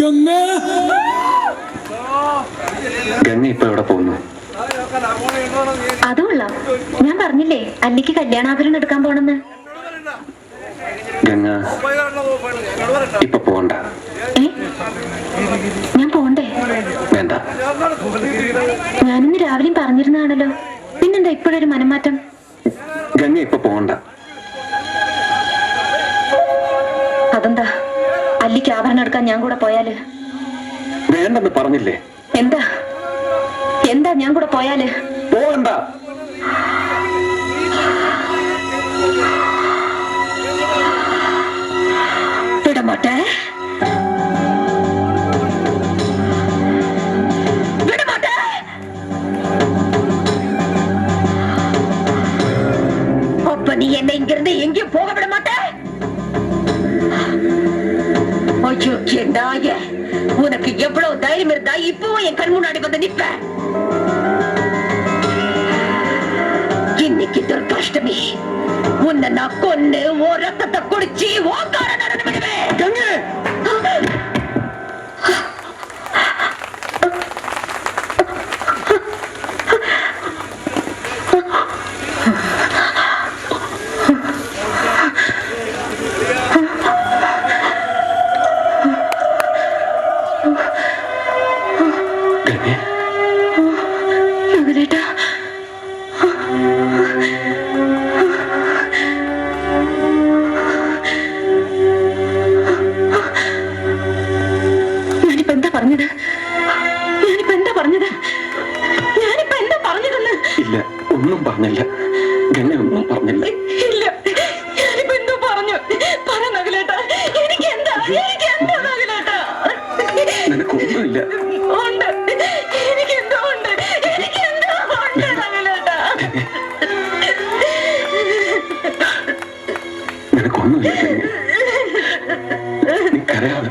ഗംഗ. ഗംഗ ഇപ്പൊ എവിടെ പോകുന്നു? അതുകൊള്ള ഞാൻ പറഞ്ഞില്ലേ അല്ലിക്ക് കല്യാണാഭരണം എടുക്കാൻ പോണെന്ന്. ഗംഗ ഇപ്പൊ പോണ്ട. ഞാൻ പോണ്ടേ? വേണ്ട. ഞാനിന്ന് രാവിലെയും പറഞ്ഞിരുന്നാണല്ലോ പിന്നെന്താ ഇപ്പോഴൊരു മനംമാറ്റം? ഗംഗ ഇപ്പൊ പോണ്ട. അതെന്താ? അല്ലിക്ക് ആഭരണം എടുക്കാൻ ഞാൻ കൂടെ പോയാല് വേണ്ടെന്ന് പറഞ്ഞില്ലേ എന്താ എന്താ ഞാൻ കൂടെ പോയാല് പോകണ്ട വിടമാട്ടെ വിടമാട്ടെ அப்ப நீ என்னை இங்கிருந்து எங்கேயும் போக விட மாட்ட ஐயோ? நாய உனக்கு எவ்வளவு தைரியம் இருந்தா இப்பவும் என் கண் முன்னாடி வந்து நிப்ப. இன்னைக்கு துர்காஷ்டமி. உன்னை நான் கொண்டு ஓ ரத்தத்தை குடிச்சு ஓங்கார நடந்து ഇല്ല. ഒന്നും പറഞ്ഞില്ല. ഗംഗ ഒന്നും പറഞ്ഞില്ല. ഇല്ല. ഞാനിപ്പോ എന്തോ പറഞ്ഞു. പറ എനിക്ക് എന്താ എനിക്ക് എന്താ നിനക്കൊന്നുമില്ല ഉണ്ട്. എനിക്ക് എന്തോ ഉണ്ട് എനിക്ക് എന്തോ ഉണ്ട് നിനക്കൊന്നുമില്ല നീ കരയാതെ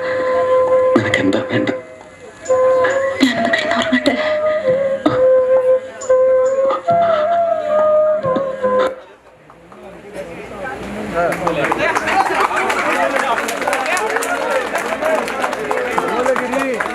বলে।